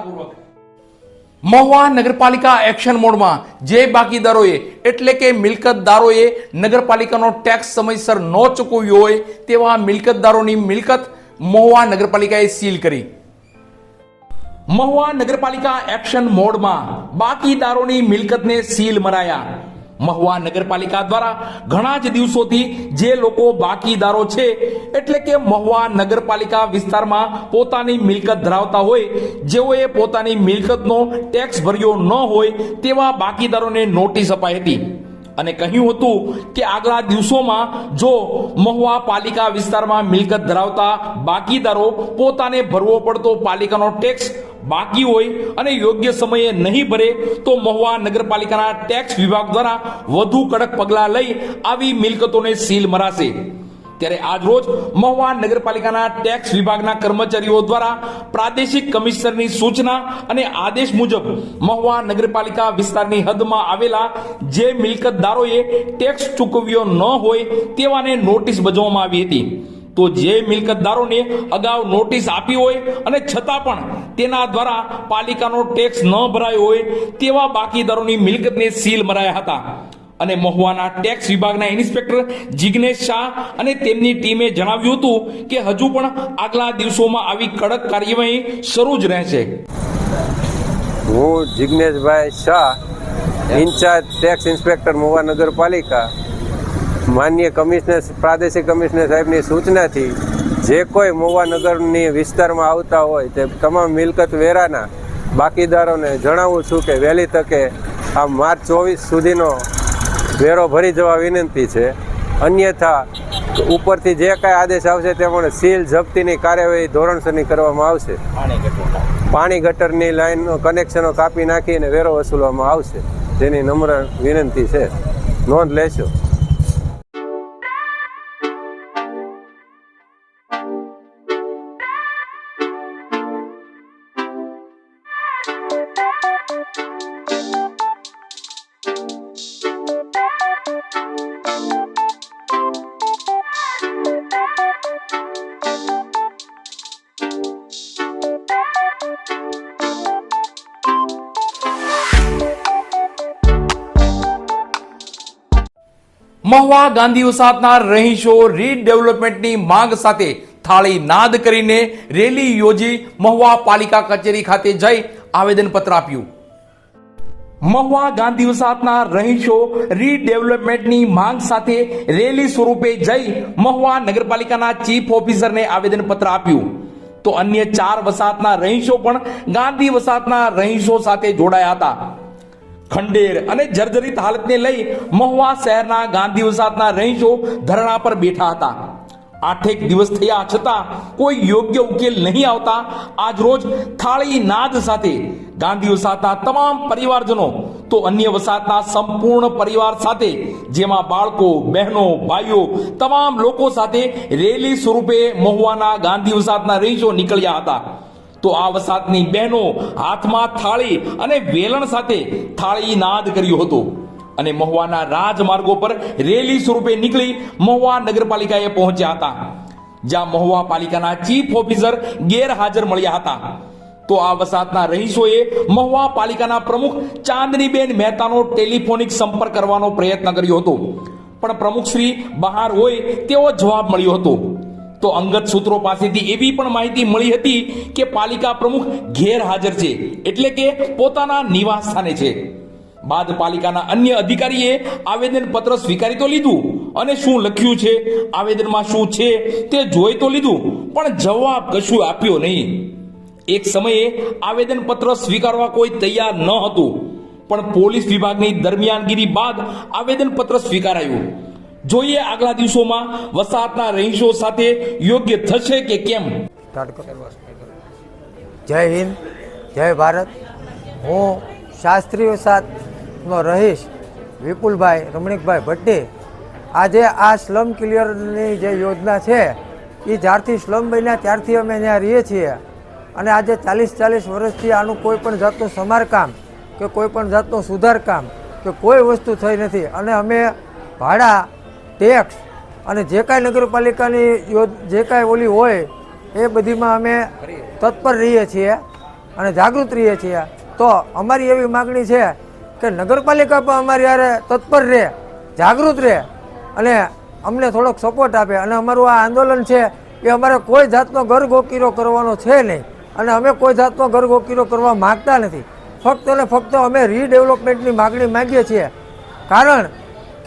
વિસ્તારપૂર્વક મહુવા નગરપાલિકા એક્શન મોડમાં જે બાકીદારોએ, એટલે કે મિલકતદારોએ નગરપાલિકાનો ટેક્સ સમયસર ન ચૂકવ્યો હોય તેવા મિલકતદારોની મિલકત મહુવા નગરપાલિકાએ સીલ કરી. મહુવા નગરપાલિકા એક્શન મોડમાં બાકીદારોની મિલકતને સીલ મરાયા. મહુવા નગરપાલિકા દ્વારા ઘણા જ દિવસોથી જે લોકો બાકીદારો છે, એટલે કે મહુવા નગરપાલિકા વિસ્તારમાં પોતાની મિલકત ધરાવતા હોય, જેઓએ પોતાની મિલકતનો ટેક્સ ભર્યો ન હોય, તેવા બાકીદારોને નોટિસ અપાઈ હતી. અને કહ્યું હતું કે આગલા દિવસોમાં જો મહુવા પાલિકા વિસ્તારમાં મિલકત ધરાવતા બાકીદારો પોતાને ભરવો પડતો પાલિકાનો ટેક્સ બાકી હોય અને યોગ્ય સમયે નહીં ભરે તો મહુવા નગરપાલિકાના ટેક્સ વિભાગ દ્વારા વધુ કડક પગલાં લઈ આવી મિલકતોને સીલ મરાશે. ત્યારે આજરોજ મહુવા નગરપાલિકાના ટેક્સ વિભાગના કર્મચારીઓ દ્વારા પ્રાદેશિક કમિશનરની સૂચના અને આદેશ મુજબ મહુવા નગરપાલિકા વિસ્તારની હદમાં આવેલા જે મિલકતદારોએ ટેક્સ ચૂકવ્યો ન હોય તેવાને નોટિસ બજાવવામાં આવી હતી. તો જે મિલકતદારોને અગાઉ નોટિસ આપી હોય અને છતાં પણ તેના દ્વારા પાલિકાનો ટેક્સ ન ભરાયો હોય, તેવા બાકીદારોની મિલકતને સીલ મરાયા હતા. અને મહુવાના ટેક્સ વિભાગના ઇન્સ્પેક્ટર જિગ્નેશ શાહ અને તેમની ટીમે જણાવ્યું હતું કે હજુ પણ આગલા દિવસોમાં આવી કડક કાર્યવાહી શરૂ જ રહેશે. હું Jigneshbhai Shah, incharge tax inspector Mahuva નગરપાલિકા. માન્ય કમિશનર પ્રાદેશિક કમિશનર સાહેબની સૂચનાથી જે કોઈ મોવાનગરની વિસ્તારમાં આવતા હોય તે તમામ મિલકત વેરાના બાકીદારોને જણાવું છું કે વહેલી તકે આ માર્ચ ચોવીસ સુધીનો વેરો ભરી જવા વિનંતી છે. અન્યથા ઉપરથી જે કાંઈ આદેશ આવશે તે પણ સીલ જપ્તીની કાર્યવાહી ધોરણસરની કરવામાં આવશે. પાણી ગટરની. લાઈનનો કનેક્શનો કાપી નાખીને વેરો વસૂલવામાં આવશે. જેની નમ્ર વિનંતી છે. નોંધ લેશો. મહુવા ગાંધી વસાહતના રહીશો રીડેવલપમેન્ટની માંગ સાથે થાળી નાદ કરીને રેલી યોજી મહુવા પાલિકા કચેરી ખાતે જઈ આવેદનપત્ર આપ્યું. મહુવા ગાંધી વસાહતના રહીશો રીડેવલપમેન્ટની માંગ સાથે રેલી સ્વરૂપે જઈ મહુવા નગરપાલિકાના ચીફ ઓફિસરને આવેદનપત્ર આપ્યું. તો અન્ય ચાર વસાહતના રહીશો પણ ગાંધી વસાહતના રહીશો સાથે જોડાયા હતા. ખંડેર અને જર્જરિત હાલતને લઈ મહુવા શહેરના ગાંધી વસાહતના રહીશો ધરણા પર બેઠા હતા. આઠેક દિવસ થયા છતાં કોઈ યોગ્ય ઉકેલ નહીં આવતા આજ રોજ થાળી નાદ સાથે ગાંધી વસાહતના તમામ પરિવારજનો તો અન્ય વસાહતના સંપૂર્ણ પરિવાર સાથે, જેમાં બાળકો, બહેનો, ભાઈઓ, તમામ લોકો સાથે રેલી સ્વરૂપે મહુવાના ગાંધી વસાહતના રહીશો નીકળ્યા હતા. તો આ વસાતની બહેનો હાથમાં થાળી અને વેલણ સાથે થાળી નાદ કર્યો હતો. અને મહુવાના રાજમાર્ગો પર રેલી સ્વરૂપે નીકળી મહુવા નગરપાલિકાએ પહોંચ્યા હતા, જ્યાં મહુવા પાલિકાના ચીફ ઓફિસર ગેરહાજર મળ્યા હતા. તો આ વસાતના રહીશોએ મહુવા પાલિકાના પ્રમુખ ચાંદનીબેન મહેતાનો ટેલિફોનિક સંપર્ક કરવાનો પ્રયત્ન કર્યો હતો. પણ પ્રમુખશ્રી બહાર હોય તેવો જવાબ મળ્યો હતો. તો અંગત સૂત્રો પાસેથી એવી પણ માહિતી મળી હતી કે પાલિકા પ્રમુખ ગેરહાજર છે. એટલે કે પોતાના નિવાસ સ્થાને છે. બાદ પાલિકાના અન્ય અધિકારીએ આવેદન પત્ર સ્વીકારી તો લીધું અને શું લખ્યું છે, આવેદનમાં શું છે તે જોઈ તો લીધું, પણ જવાબ કશું આપ્યો નહીં. એક સમયે આવેદન પત્ર સ્વીકારવા કોઈ તૈયાર ન હતું. પણ પોલીસ વિભાગની દરમિયાનગીરી બાદ આવેદન પત્ર સ્વીકારાયું. જોઈએ આગલા દિવસોમાં વસાહતના રહીશો સાથે યોગ્ય થશે કે કેમ? જય હિન્દ, જય ભારત. હું શાસ્ત્રી વસાતનો રહીશ, વિપુલભાઈ રમણીકભાઈ ભટ્ટી. આજે આ સ્લમ ક્લિયરની જે યોજના છે એ જ્યારથી સ્લમ બન્યા ત્યારથી અમે ત્યાં રહીએ છીએ. અને આજે ચાલીસ ચાલીસ વર્ષથી આનું કોઈ પણ જાતનું સમારકામ કે કોઈ પણ જાતનું સુધારકામ કે કોઈ વસ્તુ થઈ નથી. અને અમે ભાડા ટેક્સ અને જે કાંઈ નગરપાલિકાની જે કાંઈ ઓલી હોય, એ બધીમાં અમે તત્પર રહીએ છીએ અને જાગૃત રહીએ છીએ. તો અમારી એવી માગણી છે કે નગરપાલિકા પણ અમારી યારે તત્પર રહે, જાગૃત રહે અને અમને થોડોક સપોર્ટ આપે. અને અમારું આ આંદોલન છે એ અમારે કોઈ જાતનો ગરગોકીરો કરવાનો છે નહીં. અને અમે કોઈ જાતનો ગરગોકીરો કરવા માગતા નથી. ફક્ત અને ફક્ત અમે રીડેવલપમેન્ટની માગણી માગીએ છીએ. કારણ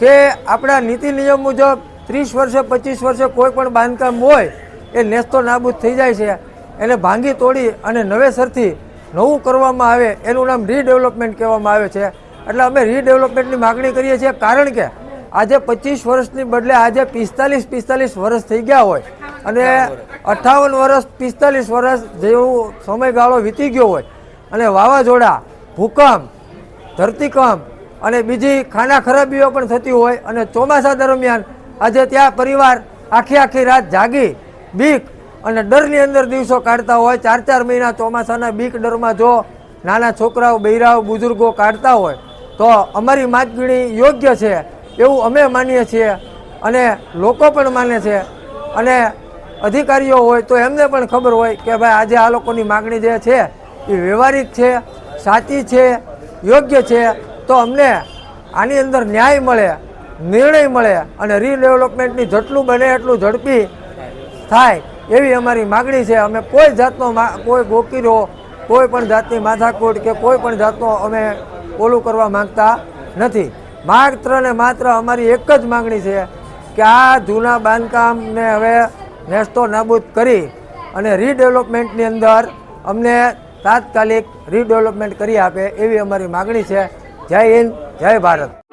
કે આપણા નીતિ નિયમ મુજબ ત્રીસ વર્ષે, પચીસ વર્ષે કોઈ પણ બાંધકામ હોય, એ નેસ્તો નાબૂદ થઈ જાય છે. એને ભાંગી તોડી અને નવેસરથી નવું કરવામાં આવે, એનું નામ રીડેવલપમેન્ટ કહેવામાં આવે છે. એટલે અમે રીડેવલપમેન્ટની માગણી કરીએ છીએ, કારણ કે આજે પચીસ વર્ષની બદલે આજે પિસ્તાલીસ પિસ્તાલીસ વર્ષ થઈ ગયા હોય અને અઠ્ઠાવન વર્ષ, પિસ્તાલીસ વર્ષ જેવું સમયગાળો વીતી ગયો હોય. અને વાવાઝોડા, ભૂકંપ, ધરતીકંપ અને બીજી ખાના ખરાબીઓ પણ થતી હોય અને ચોમાસા દરમિયાન આજે ત્યાં પરિવાર આખી આખી રાત જાગી બીક અને ડરની અંદર દિવસો કાઢતા હોય. ચાર ચાર મહિના ચોમાસાના બીક ડરમાં જો નાના છોકરાઓ, બૈરાઓ, બુઝુર્ગો કાઢતા હોય તો અમારી માગણી યોગ્ય છે એવું અમે માનીએ છીએ અને લોકો પણ માને છે અને અધિકારીઓ હોય તો એમને પણ ખબર હોય કે ભાઈ આજે આ લોકોની માગણી જે છે એ વ્યવહારિક છે, સાચી છે, યોગ્ય છે તો અમને આની અંદર ન્યાય મળે, નિર્ણય મળે અને રીડેવલપમેન્ટની જેટલું બને એટલું ઝડપી થાય એવી અમારી માગણી છે. અમે કોઈ જાતનો કોઈ ગોકીરો, કોઈ પણ જાતની માથાકૂટ કે કોઈ પણ જાતનો અમે ઓલું કરવા માંગતા નથી. માત્ર ને માત્ર અમારી એક જ માગણી છે કે આ જૂના બાંધકામને હવે નેસ્તો નાબૂદ કરી અને રીડેવલપમેન્ટની અંદર અમને તાત્કાલિક રીડેવલપમેન્ટ કરી આપે એવી અમારી માગણી છે. જય હિન્દ જય ભારત.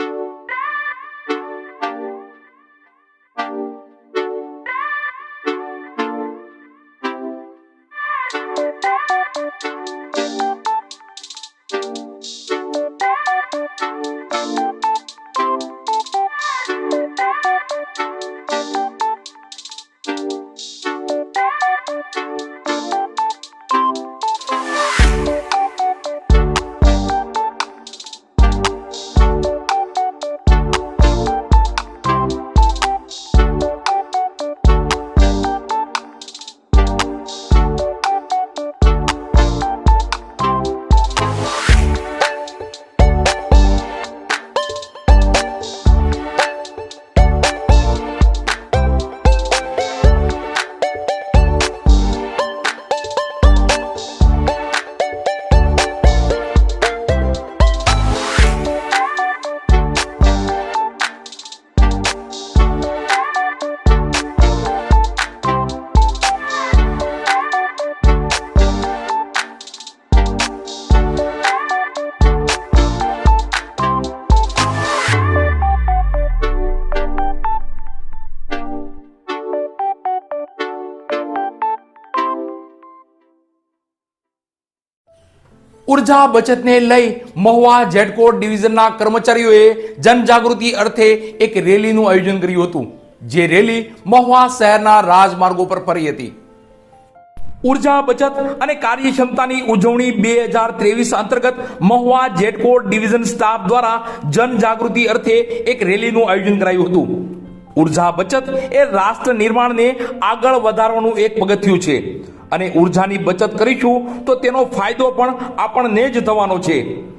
ઊર્જા બચતને લઈ મહુવા જેડકોટ ડિવિઝનના કર્મચારીઓએ જનજાગૃતિ અર્થે એક રેલીનું આયોજન કર્યું હતું, જે રેલી મહુવા શહેરના રાજમાર્ગો પર ફરી હતી. ઊર્જા બચત અને કાર્યક્ષમતાની ઉજવણી બે હજાર ત્રેવીસ અંતર્ગત મહુવા જેટકોટ ડિવિઝન સ્ટાફ દ્વારા જનજાગૃતિ અર્થે એક રેલીનું આયોજન કરાયું હતું. ઊર્જા બચત એ રાષ્ટ્ર નિર્માણને આગળ વધારવાનું એક પગથિયું છે. અને ઉર્જાની બચત કરીશું તો તેનો ફાયદો પણ આપણને જ થવાનો છે.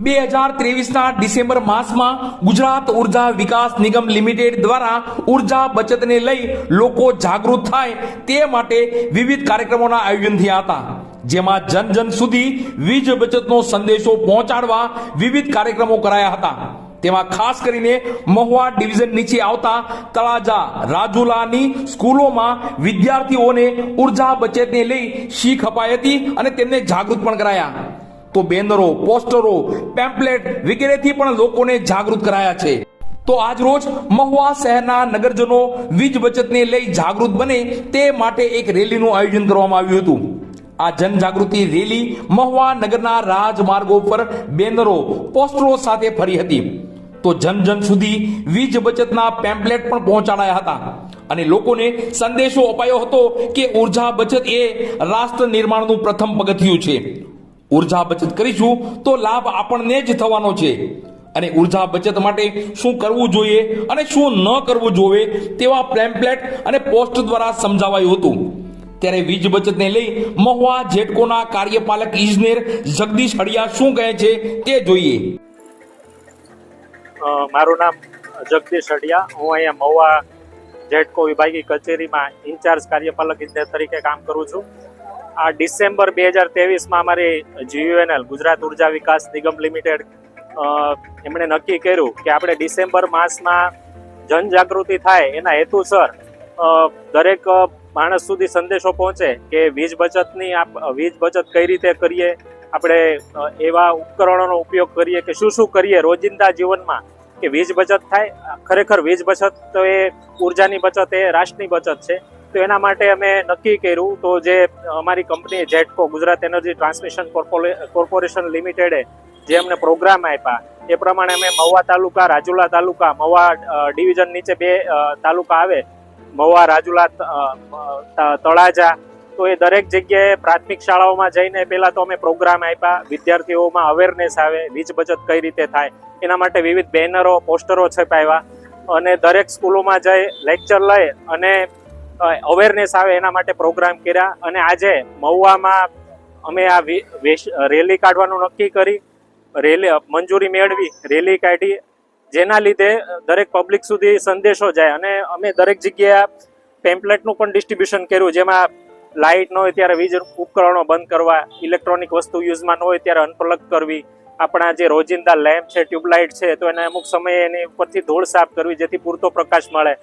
બે હજાર ત્રેવીસના ડિસેમ્બર માસમાં ગુજરાત ઊર્જા વિકાસ નિગમ લિમિટેડ દ્વારા ઊર્જા બચતને લઈ લોકો જાગૃત થાય તે માટે વિવિધ કાર્યક્રમોના આયોજન થયા હતા. જેમાં જન જન સુધી વીજ બચતનો સંદેશો પહોંચાડવા વિવિધ કાર્યક્રમો કરાયા હતા. તેમાં ખાસ કરીને મહુવા ડિવિઝન નીચે આવતા તળાજા રાજુલાની સ્કૂલોમાં વિદ્યાર્થીઓને ઊર્જા બચતને લઈ શીખ અપાઈ હતી અને તેમને જાગૃત પણ કરાયા. તો બેનરો, પોસ્ટરો, પેમ્પલેટ વગેરેથી પણ લોકોને જાગૃત કરાયા છે. તો આજ રોજ મહુવા શહેરના નગરજનો વીજ બચતને લઈ જાગૃત બને તે માટે એક રેલીનું આયોજન કરવામાં આવ્યું હતું. આ જનજાગૃતિ રેલી મહુવા નગરના રાજમાર્ગો પર બેનરો, પોસ્ટરો સાથે ફરી હતી. તો જન જન સુધી વીજ બચતના પેમ્પલેટ પણ પહોંચાડાયા હતા. અને લોકોને સંદેશો અપાયો હતો કે ઊર્જા બચત એ રાષ્ટ્ર નિર્માણનું પ્રથમ પગથિયું છે. ઊર્જા બચત કરીશું તો લાભ આપણને જ થવાનો છે. અને ઊર્જા બચત માટે શું કરવું જોઈએ અને શું ન કરવું જોઈએ તેવા પેમ્પલેટ અને પોસ્ટ દ્વારા સમજાવાયું હતું. ત્યારે વીજ બચતને લઈ મહુવા જેટકોના કાર્યપાલક ઇજનેર જગદીશ હડિયા શું કહે છે તે જોઈએ. મારું નામ જગદીશ અડિયા હું અહીંયા મહુવા જેટકો વિભાગીય કચેરીમાં ઇન્ચાર્જ કાર્યપાલક ઇજનેર તરીકે કામ કરું છું. આ ડિસેમ્બર બે હજાર તેવીસમાં અમારી જીયુએનએલ, ગુજરાત ઊર્જા વિકાસ નિગમ લિમિટેડ એમણે નક્કી કર્યું કે આપણે ડિસેમ્બર માસમાં જનજાગૃતિ થાય એના હેતુસર દરેક માણસ સુધી સંદેશો પહોંચે કે વીજ બચતની આપ, વીજ બચત કઈ રીતે કરીએ આપણે એવા ઉપકરણોનો ઉપયોગ કરીએ કે શું શું કરીએ રોજિંદા જીવનમાં કે વીજ બચત થાય ખરેખર વીજ બચત તો એ ઉર્જાની બચત, એ રાષ્ટ્રની બચત છે. તો એના માટે અમે નક્કી કર્યું તો જે અમારી company GETCO, Gujarat energy transmission corporation લિમિટેડે જે અમને પ્રોગ્રામ આપ્યા, એ પ્રમાણે અમે મહુવા તાલુકા, રાજુલા તાલુકા, મહુવા ડિવિઝન નીચે બે તાલુકા આવે. મહુવા, રાજુલા તળાજા તો એ દરેક જગ્યાએ પ્રાથમિક શાળાઓમાં જઈને પહેલાં તો અમે પ્રોગ્રામ આપ્યા. વિદ્યાર્થીઓમાં અવેરનેસ આવે, વીજ બચત કઈ રીતે થાય. એના માટે વિવિધ બેનરો, પોસ્ટરો છપાવ્યા. અને દરેક સ્કૂલોમાં જઈ લેક્ચર લઈ અને અવેરનેસ આવે એના માટે પ્રોગ્રામ કર્યા. અને આજે મહુવામાં અમે આ રેલી કાઢવાનું નક્કી કરી. રેલી, મંજૂરી મેળવી, રેલી કાઢી. જેના લીધે દરેક પબ્લિક સુધી સંદેશો જાય. અને અમે દરેક જગ્યાએ પેમ્પલેટનું પણ ડિસ્ટ્રીબ્યુશન કર્યું, જેમાં લાઇટ ન હોય ત્યારે વીજ ઉપકરણો બંધ કરવા ઇલેક્ટ્રોનિક વસ્તુ યુઝમાં ન હોય ત્યારે અનપ્લગ કરવી. આપણા જે રોજિંદા લેમ્પ છે ટ્યુબલાઇટ છે તો એને અમુક સમયે એની ઉપરથી ધૂળ સાફ કરવી જેથી પૂરતો પ્રકાશ મળે.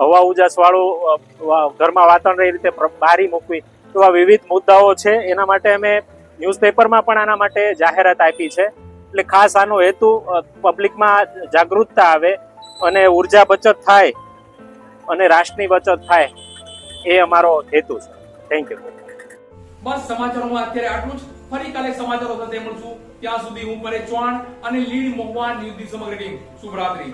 હવા ઉજાસ વાળું અ, વા- ઘરમાં વાતાવરણ એ રીતે બારી મૂકવી. એવા વિવિધ મુદ્દાઓ છે. એના માટે અમે ન્યૂઝપેપરમાં પણ આના માટે જાહેરાત આપી છે. એટલે ખાસ આનો હેતુ પબ્લિકમાં જાગૃતતા આવે અને ઊર્જા બચત થાય અને રાષ્ટ્રની બચત થાય એ અમારો હેતુ છે. થેન્ક યુ બસ સમાચારોમાં અત્યારે આટલું જ. ફરી કાલે સમાચારો સાથે મળશું. ત્યાં સુધી હું પરે ચૌહાણ અને લીડ મોહવાન ન્યૂઝની સમગ્ર ટીમ. શુભરાત્રી.